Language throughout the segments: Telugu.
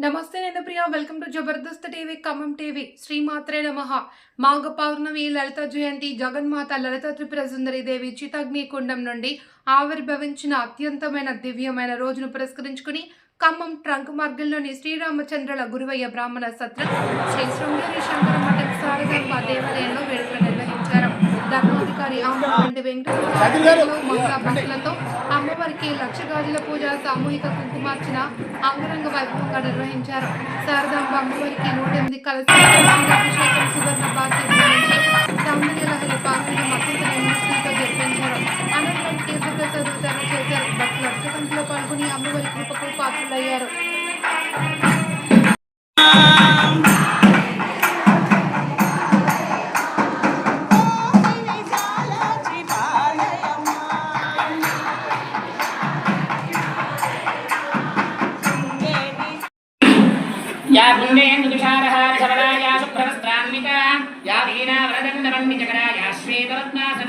నమస్తే నేను Priya welcome to Jabardasth TV Khammam TV. శ్రీమాత్రే నమ. మాఘ పౌర్ణమి లలిత జయంతి జగన్మాత లలిత త్రిపుర సుందరి దేవి చితగ్ని కుండం నుండి ఆవిర్భవించిన అత్యంతమైన దివ్యమైన రోజును పురస్కరించుకుని ఖమ్మం ట్రంక్ మార్గంలోని శ్రీరామచంద్రుల గురువయ్య బ్రాహ్మణ సత్రం శ్రీ శృంగేరి శంకర మఠం సారదంబ దేవాలయంలో వేడుకలు వెంకటేశ్వర మహిళా భక్తులతో అమ్మవారికి లక్ష గాజుల పూజ సామూహిక కుంకుమార్చన అంగరంగ వైభవంగా నిర్వహించారు. శారదాంబ అమ్మవారికి నూట ఎనిమిది కలసి అభిషేకం సువర్ణ భారతి నిర్వహించి సౌందర్య లహరి పాల్గొని మద్దతు నిర్మిస్తులతో జరిపించారు. అనంతరం తీర్థప్రసాద వితరణ చేశారు. భక్తులు పాల్గొని అమ్మవారి కృపకు పాత్రులయ్యారు. या पुण्येन्दुषारहार सबला या शुभ्रवस्त्रान्विता या वीणावरदण्डमण्डिचकरा या श्वेतरत्नासना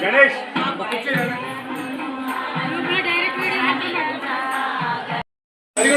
గణేష్. అది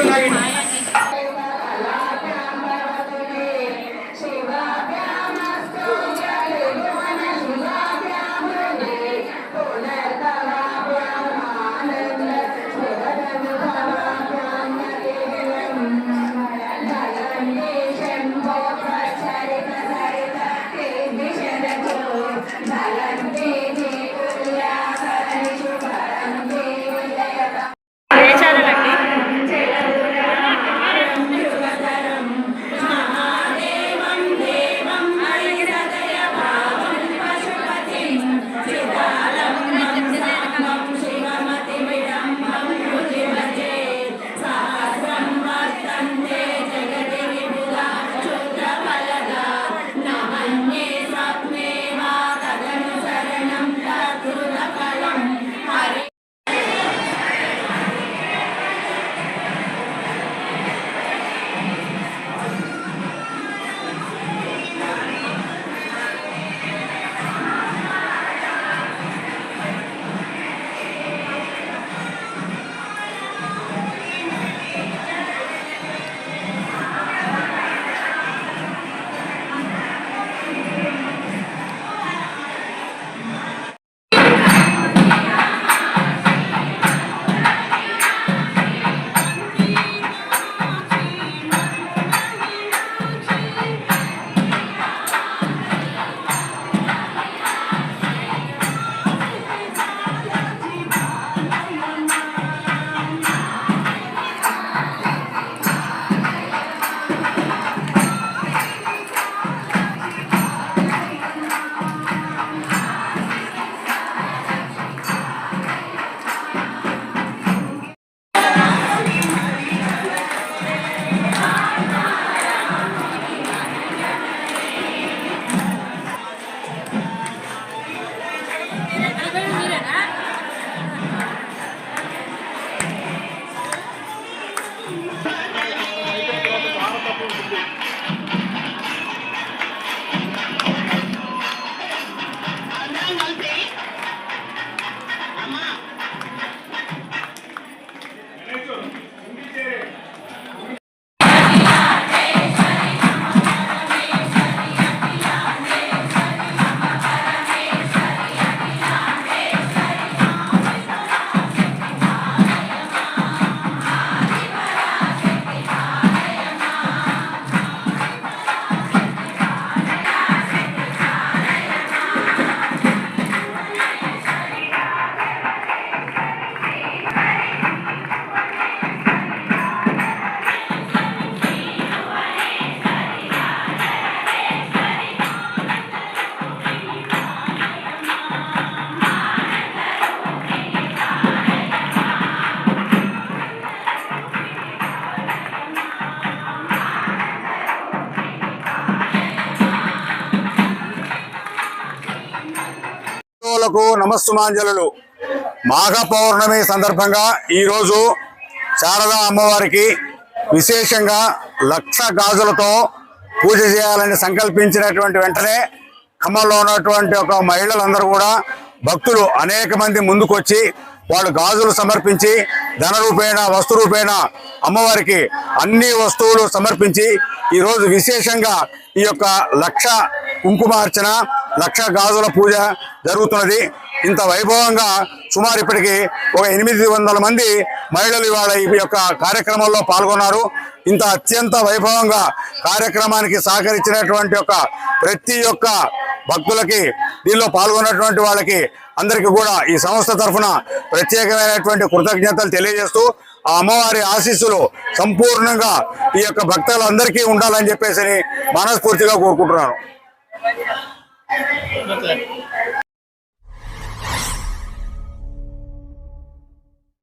భక్తులకు నమస్సుమాంజలు. మాఘ పౌర్ణమి సందర్భంగా ఈరోజు శారదా అమ్మవారికి విశేషంగా లక్ష గాజులతో పూజ చేయాలని సంకల్పించినటువంటి వెంటనే ఖమ్మంలో ఉన్నటువంటి ఒక మహిళలందరూ కూడా భక్తులు అనేక మంది ముందుకొచ్చి వాళ్ళు గాజులు సమర్పించి ధన రూపేణ వస్తు రూపేణ అమ్మవారికి అన్ని వస్తువులు సమర్పించి ఈరోజు విశేషంగా ఈ యొక్క లక్ష కుంకుమార్చన లక్ష గాజుల పూజ జరుగుతున్నది. ఇంత వైభవంగా సుమారు ఇప్పటికి ఒక ఎనిమిది వందల మంది మహిళలు ఇవాళ ఈ యొక్క కార్యక్రమంలో పాల్గొన్నారు. ఇంత అత్యంత వైభవంగా కార్యక్రమానికి సహకరించినటువంటి యొక్క ప్రతి ఒక్క భక్తులకి దీనిలో పాల్గొన్నటువంటి వాళ్ళకి అందరికీ కూడా ఈ సంస్థ తరఫున ప్రత్యేకమైనటువంటి కృతజ్ఞతలు తెలియజేస్తూ ఆ అమ్మవారి ఆశీస్సులు సంపూర్ణంగా ఈ యొక్క భక్తులందరికీ ఉండాలని చెప్పేసి మనస్ఫూర్తిగా కోరుకుంటున్నాను. Okay.